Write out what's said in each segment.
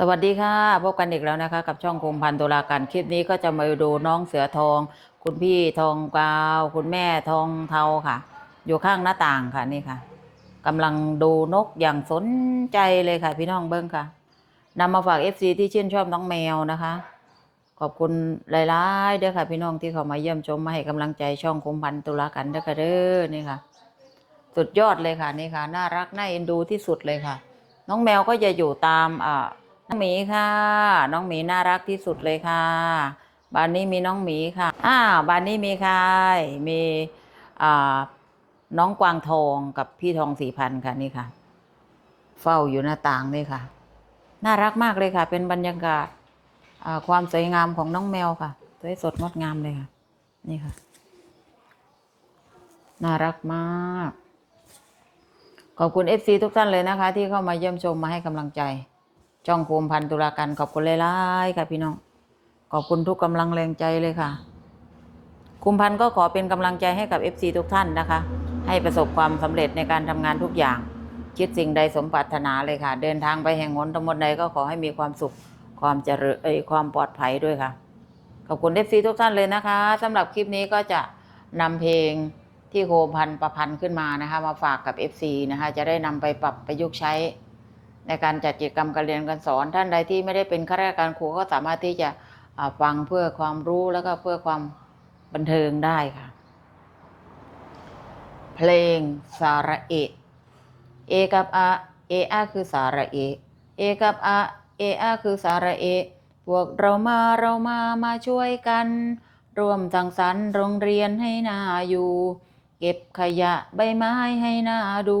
สวัสดีค่ะ พบกันอีกแล้วนะคะ กับช่องคมพันตุลาการคลิปนี้ก็จะมาดูน้องเสือทอง คุณพี่ทองกาว คุณแม่ทองเทาค่ะ อยู่ข้างหน้าต่างค่ะนี่ค่ะกำลังดูนกอย่างสนใจเลยค่ะ พี่น้องเบิ้งค่ะนำมาฝาก FC ที่ชื่นชอบน้องแมวนะคะ ขอบคุณหลายๆเด้อค่ะ พี่น้องที่เข้ามาเยี่ยมชมมาให้กำลังใจช่องคมพันตุลากันเด้อค่ะเด้อนี่ค่ะ สุดยอดเลยค่ะนี่ค่ะ น่ารักน่าเอ็นดูที่สุดเลยค่ะ น้องแมวก็จะอยู่ตามอ่า น้องหมีค่ะ น้องหมีน่ารักที่สุดเลยค่ะ บ้านนี้มีน้องหมีค่ะอ้าวบ้านนี้มีใครมีอ่าน้องกวางทองกับพี่ทองสีพันค่ะนี่ค่ะ เฝ้าอยู่หน้าต่างนี่ค่ะ น่ารักมากเลยค่ะ เป็นบรรยากาศความสวยงามของน้องแมวค่ะสวยสดงดงามเลยค่ะ นี่ค่ะ น่ารักมาก ขอบคุณ FC ทุกท่านเลยนะคะ ที่เข้ามาเยี่ยมชมมาให้กำลังใจ จ้องภูมิพันธ์ตุลาการขอบคุณหลายๆค่ะพี่น้อง ขอบคุณทุกกำลังแรงใจเลยค่ะ คุมพันธ์ก็ขอเป็นกำลังใจให้กับ FC ทุกท่านนะคะ ให้ประสบความสำเร็จในการทำงานทุกอย่าง คิดสิ่งใดสมปรารถนาเลยค่ะ เดินทางไปแห่งหนทั้งหมดใดก็ขอให้มีความสุขความเจริญเอ้ยความปลอดภัยด้วยค่ะ ขอบคุณ FC ทุกท่านเลยนะคะสำหรับคลิปนี้ก็จะนำเพลงที่โคมพันธ์ประพันธ์ขึ้นมานะคะ มาฝากกับ FC นะคะ จะได้นำไปปรับประยุกต์ใช้ ในการจัดกิจกรรมการเรียนการสอน ท่านใดที่ไม่ได้เป็นข้าราชการครูก็สามารถที่จะฟังเพื่อความรู้แล้วก็เพื่อความบันเทิงได้ค่ะ เพลงสาระเอเอกับอะเออะคือสาระเอเอกับอะเออะคือสาระเอพวกเรามาเรามามาช่วยกัน ร่วมสังสรรค์โรงเรียนให้น่าอยู่ เก็บขยะใบไม้ให้น่าดู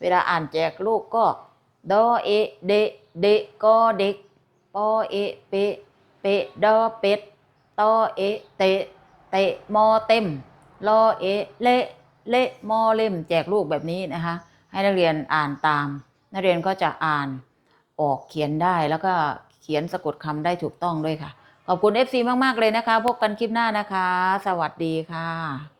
เวลาอ่านแจกลูกก็ดอเอเดเดก็เด็กปอเอเปเปดอเป็ดตอเอเตเตมอเต็มลอเอเลเละมอเล่มแจกลูกแบบนี้นะคะ ให้นักเรียนอ่านตาม นักเรียนก็จะอ่านออกเขียนได้แล้วก็เขียนสะกดคำได้ถูกต้องด้วยค่ะ ขอบคุณ FC มาก ๆ เลยนะคะ พบกันคลิปหน้านะคะ สวัสดีค่ะ